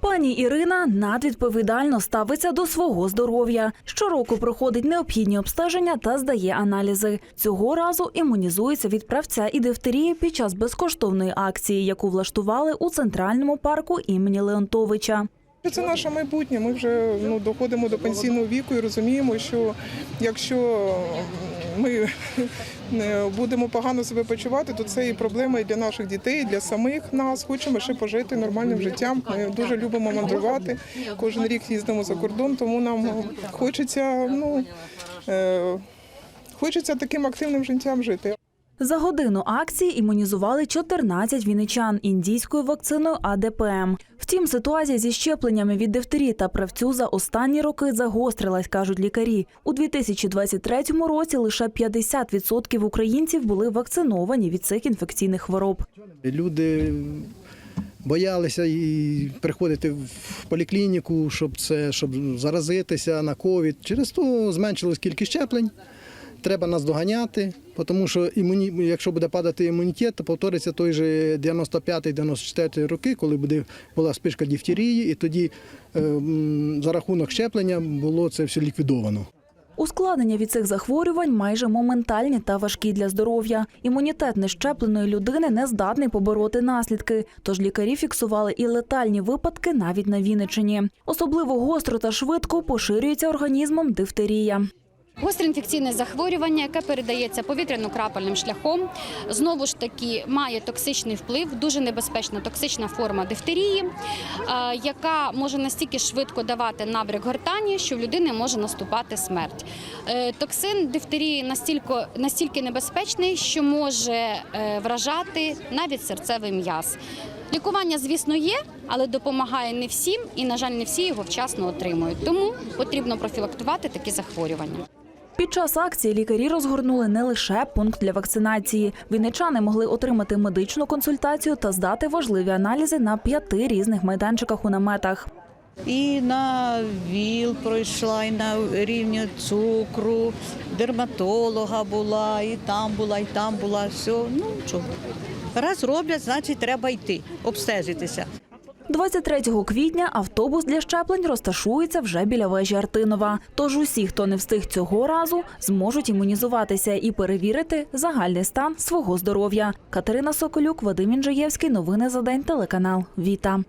Пані Ірина надвідповідально ставиться до свого здоров'я. Щороку проходить необхідні обстеження та здає аналізи. Цього разу імунізується від правця і дифтерії під час безкоштовної акції, яку влаштували у центральному парку імені Леонтовича. Це наше майбутнє. Ми вже ну, доходимо до пенсійного віку і розуміємо, що якщо ми будемо погано себе почувати, то це і проблема і для наших дітей, і для самих нас. Хочемо ще пожити нормальним життям. Ми дуже любимо мандрувати. Кожен рік їздимо за кордон, тому нам хочеться, ну, е, хочеться таким активним життям жити. За годину акції імунізували 14 вінничан індійською вакциною АДПМ. Втім, ситуація зі щепленнями від дифтерії та правцю за останні роки загострилась, кажуть лікарі. У 2023 році лише 50% українців були вакциновані від цих інфекційних хвороб. Люди боялися і приходити в поліклініку, щоб це щоб заразитися на ковід. Через то зменшилась кількість щеплень. Треба нас доганяти, тому що імуні... якщо буде падати імунітет, то повториться той же 95-94 роки, коли буде була спишка дифтерії, і тоді е, за рахунок щеплення було це все ліквідовано. Ускладнення від цих захворювань майже моментальні та важкі для здоров'я. Імунітет нещепленої людини не здатний побороти наслідки. Тож лікарі фіксували і летальні випадки навіть на Вінниччині. Особливо гостро та швидко поширюється організмом дифтерія. Гостре інфекційне захворювання, яке передається повітряно-крапельним шляхом, знову ж таки має токсичний вплив, дуже небезпечна токсична форма дифтерії, е, яка може настільки швидко давати набряк гортані, що в людини може наступати смерть. Е, Токсин дифтерії настільки, настільки небезпечний, що може е, вражати навіть серцевий м'яз. Лікування, звісно, є, але допомагає не всім, і, на жаль, не всі його вчасно отримують. Тому потрібно профілактувати такі захворювання. Під час акції лікарі розгорнули не лише пункт для вакцинації. Вінничани могли отримати медичну консультацію та здати важливі аналізи на п'яти різних майданчиках у наметах. І на ВІЛ пройшла, і на рівні цукру, дерматолога була, і там була, і там була. Все, ну чого. Раз роблять, значить треба йти, обстежитися. 23 квітня автобус для щеплень розташується вже біля вежі Артинова. Тож усі, хто не встиг цього разу, зможуть імунізуватися і перевірити загальний стан свого здоров'я. Катерина Соколюк, Вадим Інжаєвський. Новини за день. Телеканал Віта.